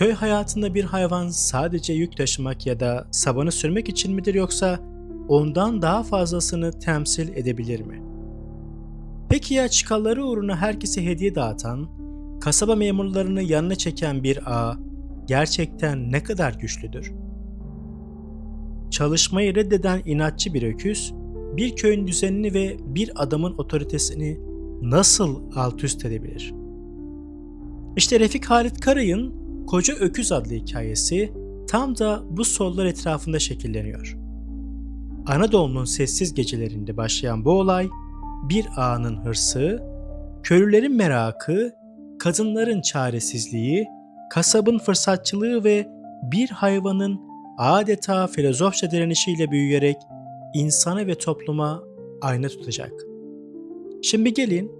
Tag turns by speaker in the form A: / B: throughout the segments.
A: Köy hayatında bir hayvan sadece yük taşımak ya da sabanı sürmek için midir yoksa ondan daha fazlasını temsil edebilir mi? Peki ya çıkarları uğruna herkese hediye dağıtan, kasaba memurlarını yanına çeken bir ağ gerçekten ne kadar güçlüdür? Çalışmayı reddeden inatçı bir öküz, bir köyün düzenini ve bir adamın otoritesini nasıl alt üst edebilir? İşte Refik Halit Karay'ın Koca Öküz adlı hikayesi tam da bu sorular etrafında şekilleniyor. Anadolu'nun sessiz gecelerinde başlayan bu olay, bir ağanın hırsı, köylülerin merakı, kadınların çaresizliği, kasabın fırsatçılığı ve bir hayvanın adeta filozofça direnişiyle büyüyerek insana ve topluma ayna tutacak. Şimdi gelin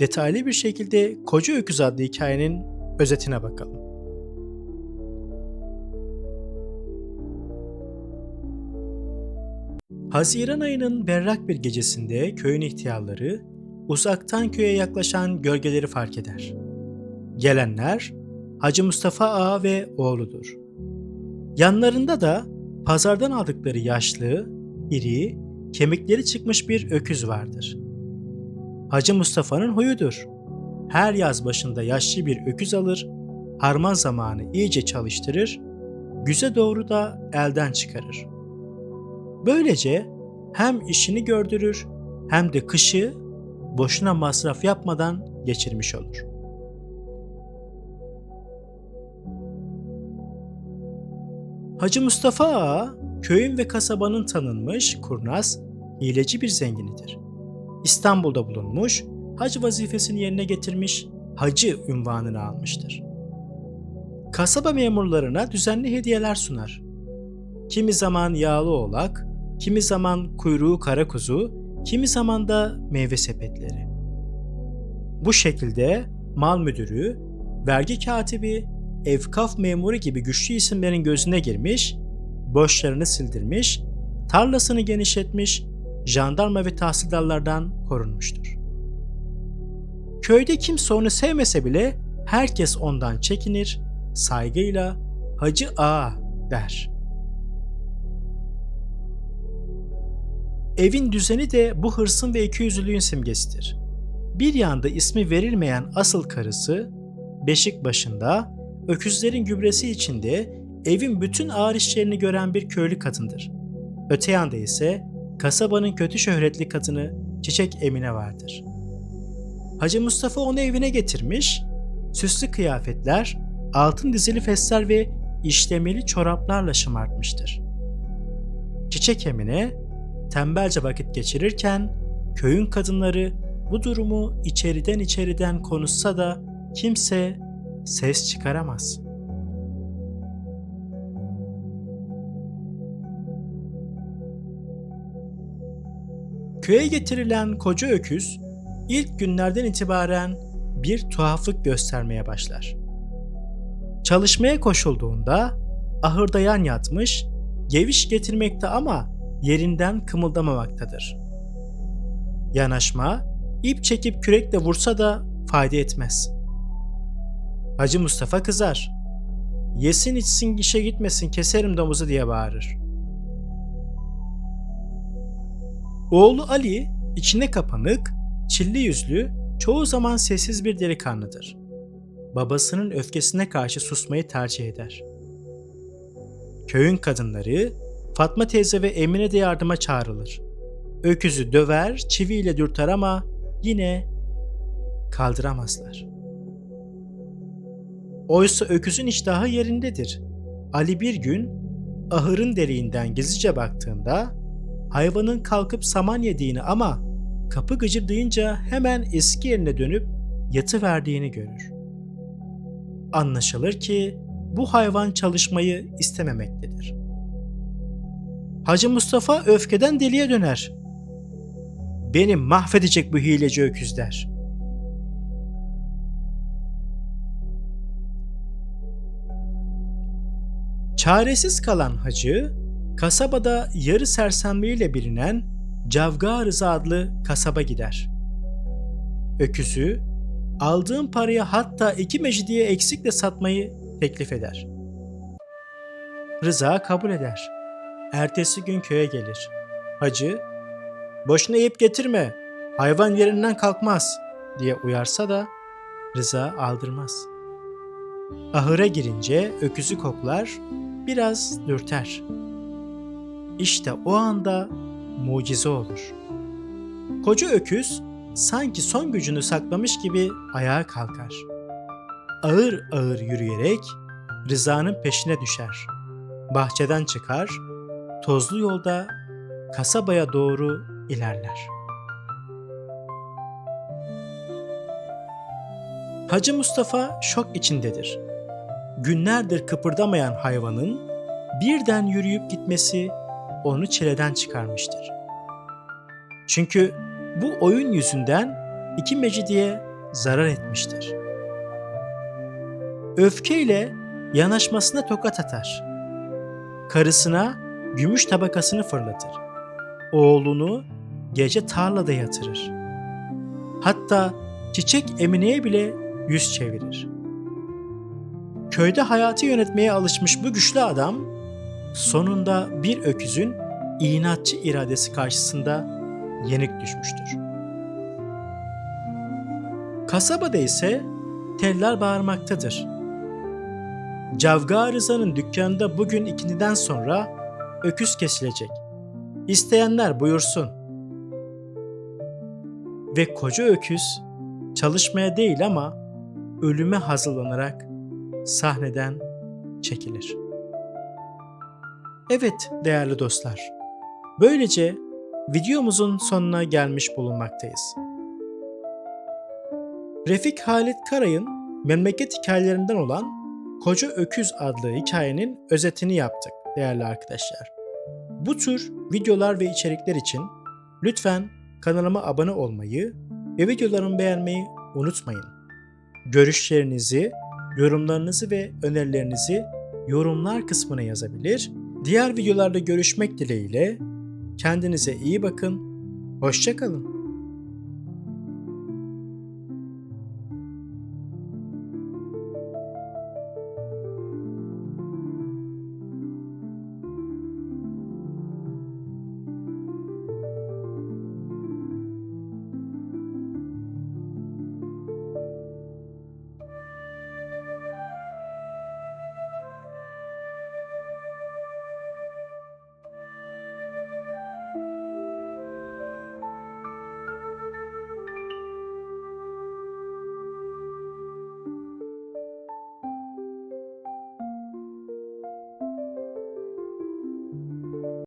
A: detaylı bir şekilde Koca Öküz adlı hikayenin özetine bakalım. Haziran ayının berrak bir gecesinde köyün ihtiyarları uzaktan köye yaklaşan gölgeleri fark eder. Gelenler Hacı Mustafa Ağa ve oğludur. Yanlarında da pazardan aldıkları yaşlı, iri, kemikleri çıkmış bir öküz vardır. Hacı Mustafa'nın huyudur. Her yaz başında yaşlı bir öküz alır, harman zamanı iyice çalıştırır, güze doğru da elden çıkarır. Böylece hem işini gördürür hem de kışı boşuna masraf yapmadan geçirmiş olur. Hacı Mustafa Ağa, köyün ve kasabanın tanınmış, kurnaz, hileci bir zenginidir. İstanbul'da bulunmuş, hac vazifesini yerine getirmiş, hacı ünvanını almıştır. Kasaba memurlarına düzenli hediyeler sunar. Kimi zaman yağlı oğlak, kimi zaman kuyruğu kara kuzu, kimi zaman da meyve sepetleri. Bu şekilde mal müdürü, vergi katibi, evkaf memuru gibi güçlü isimlerin gözüne girmiş, borçlarını sildirmiş, tarlasını genişletmiş, jandarma ve tahsildarlardan korunmuştur. Köyde kimse onu sevmese bile herkes ondan çekinir, saygıyla Hacı Ağa der. Evin düzeni de bu hırsın ve ikiyüzlülüğün simgesidir. Bir yanda ismi verilmeyen asıl karısı, beşik başında, öküzlerin gübresi içinde evin bütün ağır işlerini gören bir köylü kadındır. Öte yanda ise kasabanın kötü şöhretli kadını Çiçek Emine vardır. Hacı Mustafa onu evine getirmiş, süslü kıyafetler, altın dizili fesler ve işlemeli çoraplarla şımartmıştır. Çiçek Emine tembelce vakit geçirirken köyün kadınları bu durumu içeriden içeriden konuşsa da kimse ses çıkaramaz. Köye getirilen koca öküz ilk günlerden itibaren bir tuhaflık göstermeye başlar. Çalışmaya koşulduğunda ahırda yan yatmış, geviş getirmekte ama yerinden kımıldamamaktadır. Yanaşma, ip çekip kürekle vursa da fayda etmez. Hacı Mustafa kızar. Yesin içsin işe gitmesin keserim domuzu diye bağırır. Oğlu Ali içine kapanık, çilli yüzlü, çoğu zaman sessiz bir delikanlıdır. Babasının öfkesine karşı susmayı tercih eder. Köyün kadınları Fatma teyze ve Emine de yardıma çağrılır. Öküzü döver, çiviyle dürter ama yine kaldıramazlar. Oysa öküzün iştahı yerindedir. Ali bir gün ahırın deliğinden gizlice baktığında hayvanın kalkıp saman yediğini ama kapı gıcırdayınca hemen eski yerine dönüp yatı verdiğini görür. Anlaşılır ki bu hayvan çalışmayı istememektedir. Hacı Mustafa öfkeden deliye döner. Beni mahvedecek bu hileci öküz der. Çaresiz kalan hacı, kasabada yarı sersemliğiyle bilinen Cavga Rıza adlı kasaba gider. Öküzü, aldığım paraya hatta iki mecidiye eksikle satmayı teklif eder. Rıza kabul eder. Ertesi gün köye gelir. Hacı, boşuna yiyip getirme, hayvan yerinden kalkmaz diye uyarsa da Rıza aldırmaz. Ahıra girince öküzü koklar, biraz dürter. İşte o anda mucize olur. Koca öküz sanki son gücünü saklamış gibi ayağa kalkar. Ağır ağır yürüyerek Rıza'nın peşine düşer. Bahçeden çıkar, tozlu yolda kasabaya doğru ilerler. Hacı Mustafa şok içindedir. Günlerdir kıpırdamayan hayvanın birden yürüyüp gitmesi onu çileden çıkarmıştır. Çünkü bu oyun yüzünden iki Mecidiye zarar etmiştir. Öfkeyle yanaşmasına tokat atar. Karısına gümüş tabakasını fırlatır. Oğlunu gece tarlada yatırır. Hatta çiçek Emine'ye bile yüz çevirir. Köyde hayatı yönetmeye alışmış bu güçlü adam sonunda bir öküzün inatçı iradesi karşısında yenik düşmüştür. Kasabada ise teller bağırmaktadır. Cavga Rıza'nın dükkanında bugün ikindiden sonra öküz kesilecek. İsteyenler buyursun. Ve koca öküz çalışmaya değil ama ölüme hazırlanarak sahneden çekilir. Evet değerli dostlar. Böylece videomuzun sonuna gelmiş bulunmaktayız. Refik Halit Karay'ın memleket hikayelerinden olan Koca Öküz adlı hikayenin özetini yaptık değerli arkadaşlar. Bu tür videolar ve içerikler için lütfen kanalıma abone olmayı ve videolarımı beğenmeyi unutmayın. Görüşlerinizi, yorumlarınızı ve önerilerinizi yorumlar kısmına yazabilir. Diğer videolarda görüşmek dileğiyle kendinize iyi bakın. Hoşçakalın.